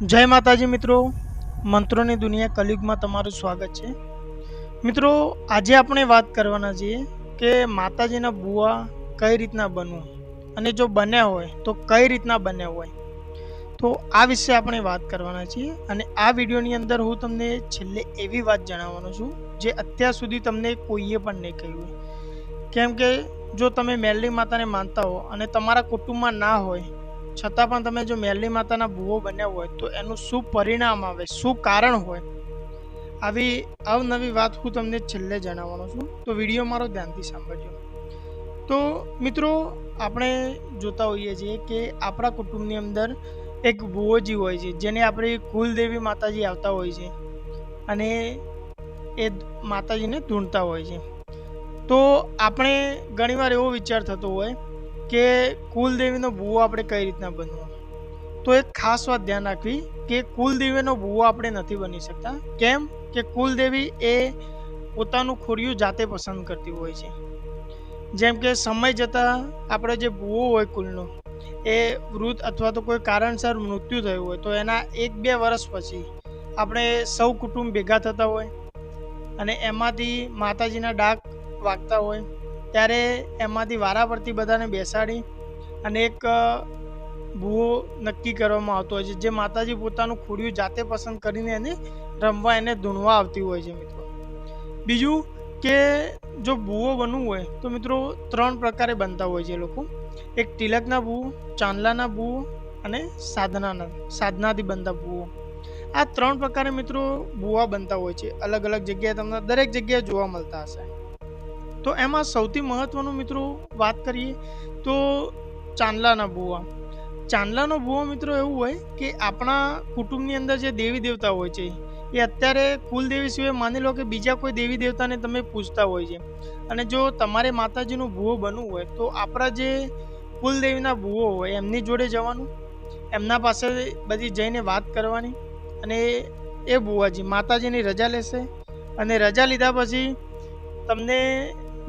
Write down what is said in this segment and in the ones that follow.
જય માતાજી મિત્રો, મંત્રોની દુનિયા કલયુગમાં તમારું સ્વાગત છે. મિત્રો, આજે આપણે વાત કરવાના છીએ કે માતાજીના બુવા કઈ રીતના બનવું અને જો બન્યા હોય તો કઈ રીતના બન્યા હોય. તો આ વિશે આપણે વાત કરવાના છીએ અને આ વિડીયોની અંદર હું તમને છેલ્લે એવી વાત જણાવવાનો છું જે અત્યાર સુધી તમને કોઈએ પણ નહીં કહ્યું કેમ કે જો તમે મેલડી માતાને માનતા હો અને તમારા કુટુંબમાં ના હોય છતાં પણ તમે જો મેલની માતાના ભૂવો બન્યા હોય તો એનું શું પરિણામ આવે? શું કારણ હોય? આવી અવનવી વાત હું તમને છેલ્લે જણાવવાનો છું. તો વીડિયો મારો ધ્યાનથી સાંભળજો. તો મિત્રો, આપણે જોતા હોઈએ છીએ કે આપણા કુટુંબની અંદર એક ભુવોજી હોય છે, જેને આપણે કુલદેવી માતાજી આવતા હોય છે અને એ માતાજીને ધૂણતા હોય છે. તો આપણે ઘણીવાર એવો વિચાર થતો હોય કે કુલદેવીનો ભૂવો આપણે કઈ રીતના બનવો? તો એક ખાસ વાત ધ્યાન રાખવી કે કુલદેવીનો ભૂવો આપણે નથી બની શકતા. કેમ? કે કુલદેવી એ પોતાનું ખોરિયું જાતે પસંદ કરતી હોય છે. જેમ કે સમય જતાં આપણો જે ભૂવો હોય કુલનો, એ વૃદ્ધ અથવા તો કોઈ કારણસર મૃત્યુ થયું હોય, તો એના એક બે વર્ષ પછી આપણે સૌ કુટુંબ ભેગા થતા હોય અને એમાંથી માતાજીના ડાક વાગતા હોય. ત્યારે એમાંથી વારા પરથી બધાને બેસાડી અને એક ભૂવો નક્કી કરવામાં આવતો હોય છે. જે માતાજી પોતાનું ખોડિયું જાતે પસંદ કરીને એને રમવા એને ધૂણવા આવતી હોય છે મિત્રો. બીજું કે જો ભૂવો બનવું હોય તો મિત્રો ત્રણ પ્રકારે બનતા હોય છે લોકો. એક તિલકના ભૂવો, ચાંદલાના ભૂવો અને સાધનાના, સાધનાથી બનતા ભૂવો. આ ત્રણ પ્રકારે મિત્રો ભૂવા બનતા હોય છે. અલગ અલગ જગ્યાએ તમને દરેક જગ્યાએ જોવા મળતા હશે. તો એમાં સૌથી મહત્વનું મિત્રો વાત કરીએ તો ચાંદલાના ભૂવા. ચાંદલાનો ભૂવો મિત્રો એવું હોય કે આપણા કુટુંબની અંદર જે દેવી દેવતા હોય છે, એ અત્યારે કુલદેવી સિવાય માની લો કે બીજા કોઈ દેવી દેવતાને તમે પૂજતા હોય છે. અને જો તમારે માતાજીનું ભૂવો બનવું હોય તો આપણા જે કુલદેવીના ભૂવો હોય એમની જોડે જવાનું, એમના પાસે બધી જઈને વાત કરવાની અને એ ભુવાજી માતાજીની રજા લેશે અને રજા લીધા પછી તમને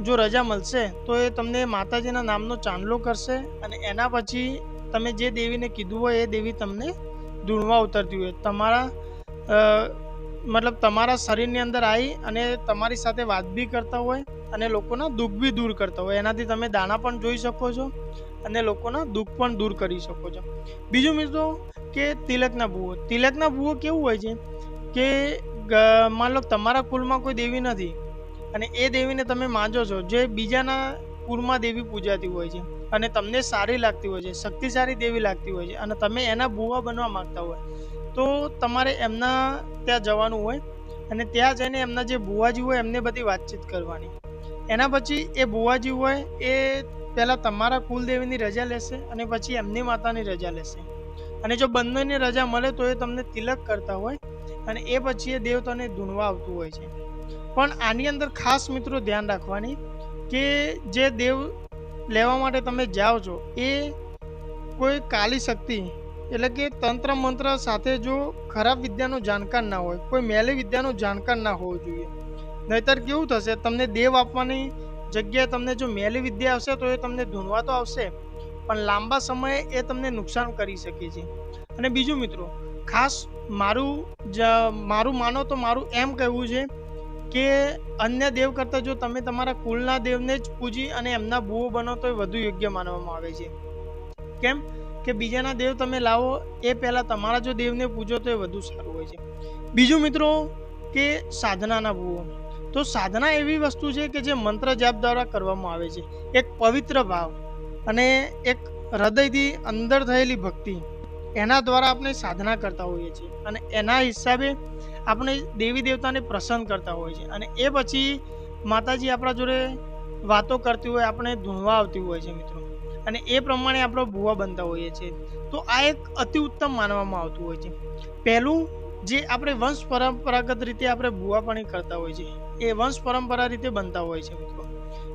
જો રજા મળશે, તો એ તમને માતાજીના નામનો ચાંદલો કરશે અને એના પછી તમે જે દેવીને કીધું હોય એ દેવી તમને ધૂણવા ઉતરતી હોય. તમારા મતલબ તમારા શરીરની અંદર આવી અને તમારી સાથે વાત બી કરતા હોય અને લોકોના દુઃખ બી દૂર કરતા હોય. એનાથી તમે દાણા પણ જોઈ શકો છો અને લોકોના દુઃખ પણ દૂર કરી શકો છો. બીજું મિત્રો કે તિલકના ભૂવો. તિલકના ભૂવો કેવું હોય છે કે માન લો તમારા કુલમાં કોઈ દેવી નથી અને એ દેવીને તમે માંજો છો, જે બીજાના કુળમાં દેવી પૂજાતી હોય છે અને તમને સારી લાગતી હોય છે, શક્તિશાળી દેવી લાગતી હોય છે અને તમે એના ભૂવા બનવા માંગતા હોય, તો તમારે એમના ત્યાં જવાનું હોય અને ત્યાં જઈને એમના જે ભુવાજી હોય એમને બધી વાતચીત કરવાની. એના પછી એ ભુવાજી હોય એ પહેલાં તમારા કુલદેવીની રજા લેશે અને પછી એમની માતાની રજા લેશે. અને જો બંનેની રજા મળે તો એ તમને તિલક કરતા હોય અને એ પછી એ દેવતાને ધૂણવા આવતું હોય છે. પણ આની અંદર ખાસ મિત્રો ધ્યાન રાખવાની કે જે દેવ લેવા માટે તમે જાઓ છો, એ કોઈ કાલી શક્તિ, એટલે કે તંત્ર મંત્ર સાથે જો ખરાબ વિદ્યાનો જાણકાર ના હોય, કોઈ મેલી વિદ્યાનો જાણકાર ના હોવો જોઈએ. નહીતર કેવું થશે, તમને દેવ આપવાની જગ્યાએ તમને જો મેલી વિદ્યા આવશે તો એ તમને ધૂનવા તો આવશે, પણ લાંબા સમયે એ તમને નુકસાન કરી શકે છે. અને બીજું મિત્રો, ખાસ મારું જ, મારું માનો તો મારું એમ કહેવું છે કે અન્ય દેવ કરતાં જો તમે તમારા કુલના દેવને જ પૂજી અને એમના ભૂવો બનો તો એ વધુ યોગ્ય માનવામાં આવે છે. કેમ કે બીજાના દેવ તમે લાવો એ પહેલાં તમારા જો દેવને પૂજો તો એ વધુ સારું હોય છે. બીજું મિત્રો કે સાધનાના ભૂવો. તો સાધના એવી વસ્તુ છે કે જે મંત્ર જાપ દ્વારા કરવામાં આવે છે. એક પવિત્ર ભાવ અને એક હૃદયથી અંદર થયેલી ભક્તિ. એના દ્વારા આપણે સાધના કરતા હોઈએ છીએ અને એના હિસાબે આપણે દેવી દેવતાને પ્રસન્ન કરતા હોઈએ છીએ અને એ પછી માતાજી આપણા જોડે વાતો કરતી હોય, આપણે ધૂણવા આવતી હોય છે મિત્રો. અને એ પ્રમાણે આપણો ભૂવા બનતા હોઈએ છીએ. તો આ એક અતિ ઉત્તમ માનવામાં આવતું હોય છે. પહેલું જે આપણે વંશ પરંપરાગત રીતે આપણે ભૂવાપણી કરતા હોય છે, એ વંશ પરંપરા રીતે બનતા હોય છે મિત્રો.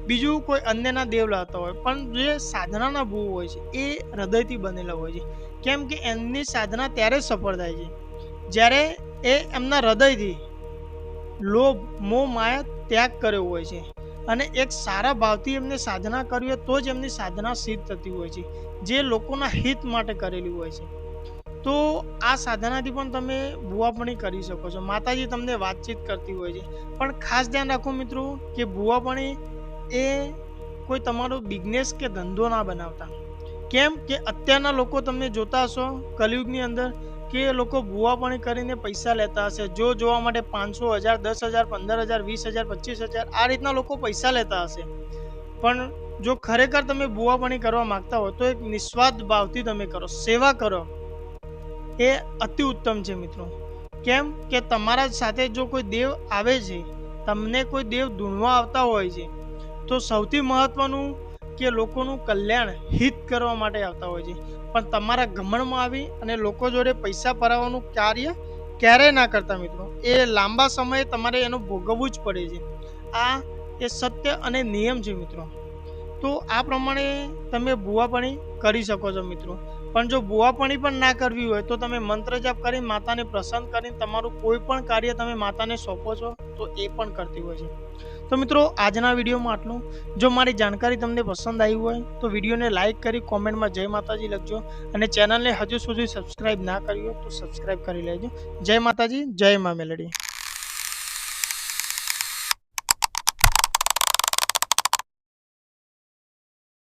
બીજું કોઈ અન્યના દેવ લાવતા હોય, પણ જે સાધનાના ભૂ હોય છે, એ હૃદયથી બનેલા હોય છે. કેમ કે એમની સાધના ત્યારે સફળ થાય છે. જ્યારે એ એમના હૃદયથી લોભ, મોહ, માયા ત્યાગ કર્યો હોય છે અને એક સારા ભાવથી એમને સાધના કરવી હોય, તો જ એમની સાધના સિદ્ધ થતી હોય છે, જે લોકોના હિત માટે કરેલી હોય છે. તો આ સાધનાથી પણ તમે ભૂવાપણી કરી શકો છો. માતાજી તમને વાતચીત કરતી હોય છે. પણ ખાસ ધ્યાન રાખો મિત્રો, કે ભૂવાપણી એ કોઈ તમારો બિઝનેસ કે ધંધો ના બનાવતા. કેમ કે અત્યારના લોકો તમને જોતા હશો કલયુગની અંદર કે લોકો ભૂવાપણી કરીને પૈસા લેતા હશે. જો જોવા માટે પાંચસો હજાર, દસ હજાર, પંદર હજાર, વીસ હજાર પચીસ હજાર આ રીતના લોકો પૈસા લેતા હશે. પણ જો ખરેખર તમે ભૂવાપણી કરવા માંગતા હો તો એક નિસ્વાર્થ ભાવથી તમે કરો, સેવા કરો. એ અતિ ઉત્તમ છે મિત્રો. કેમ કે તમારા સાથે જો કોઈ દેવ આવે છે, તમને કોઈ દેવ ધૂણવા આવતા હોય છે તો સૌથી મહત્વનું કે લોકોનું કલ્યાણ હિત કરવા માટે આવતા હોય છે. પણ તમારા ગમણમાં આવી અને લોકો જોડે પૈસા ભરાવવાનું કાર્ય ક્યારેય ના કરતા મિત્રો. એ લાંબા સમયે તમારે એનું ભોગવવું જ પડે છે. આ એ સત્ય અને નિયમ છે મિત્રો. તો આ પ્રમાણે તમે ભૂવાપણી કરી શકો છો મિત્રો. પણ જો ભૂવાપણી પણ ના કરવી હોય તો તમે મંત્ર જાપ કરી માતાને પ્રસન્ન કરીને તમારું કોઈ પણ કાર્ય તમે માતાને સોંપો છો, તો એ પણ કરતી હોય છે. તો મિત્રો, આજના વિડીયોમાં આટલું. જો મારી જાણકારી તમને પસંદ આવી હોય, તો વિડીયોને લાઇક કરી કોમેન્ટમાં જય માતાજી લખજો અને ચેનલને હજુ સુધી સબસ્ક્રાઇબ ના કરી હોય તો સબસ્ક્રાઇબ કરી લેજો. જય માતાજી, જય મા મેલડી.